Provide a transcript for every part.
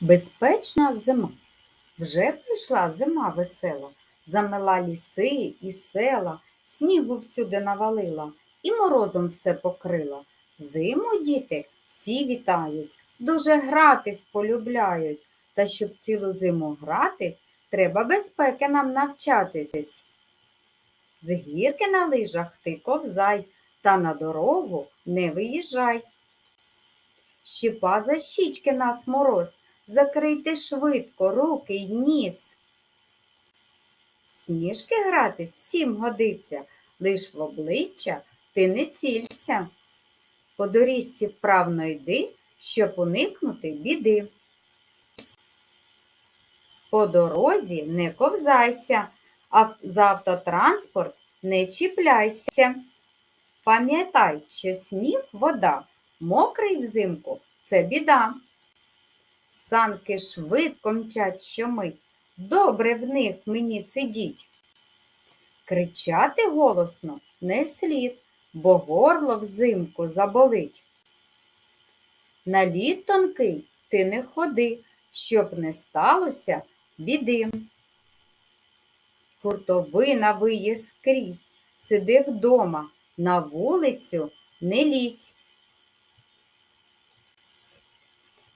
Безпечна зима. Вже прийшла зима весела, замела ліси і села, снігу всюди навалила і морозом все покрила. Зиму діти всі вітають, дуже гратись полюбляють. Та щоб цілу зиму гратись, треба безпеки нам навчатись. З гірки на лижах ти ковзай, та на дорогу не виїжджай. Щепа за щічки нас мороз, закрийте швидко руки й ніс. Сніжки гратись всім годиться, лиш в обличчя ти не цілься. По доріжці вправно йди, щоб уникнути біди. По дорозі не ковзайся, ав- за автотранспорт не чіпляйся. Пам'ятай, що сніг вода, мокрий взимку це біда. Санки швидко мчать щомить, добре в них мені сидіть. Кричати голосно не слід, бо горло взимку заболить. На лід тонкий ти не ходи, щоб не сталося біди. Хуртовина виє скрізь, сиди вдома, на вулицю не лізь.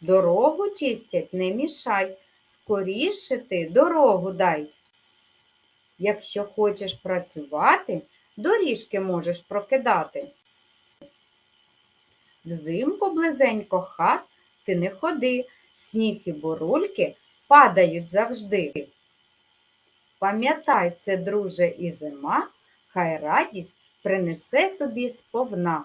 Дорогу чистять не мішай, скоріше ти дорогу дай. Якщо хочеш працювати, доріжки можеш прокидати. Взимку близенько хат ти не ходи, сніг і бурульки падають завжди. Пам'ятай це, друже, і зима, хай радість принесе тобі сповна.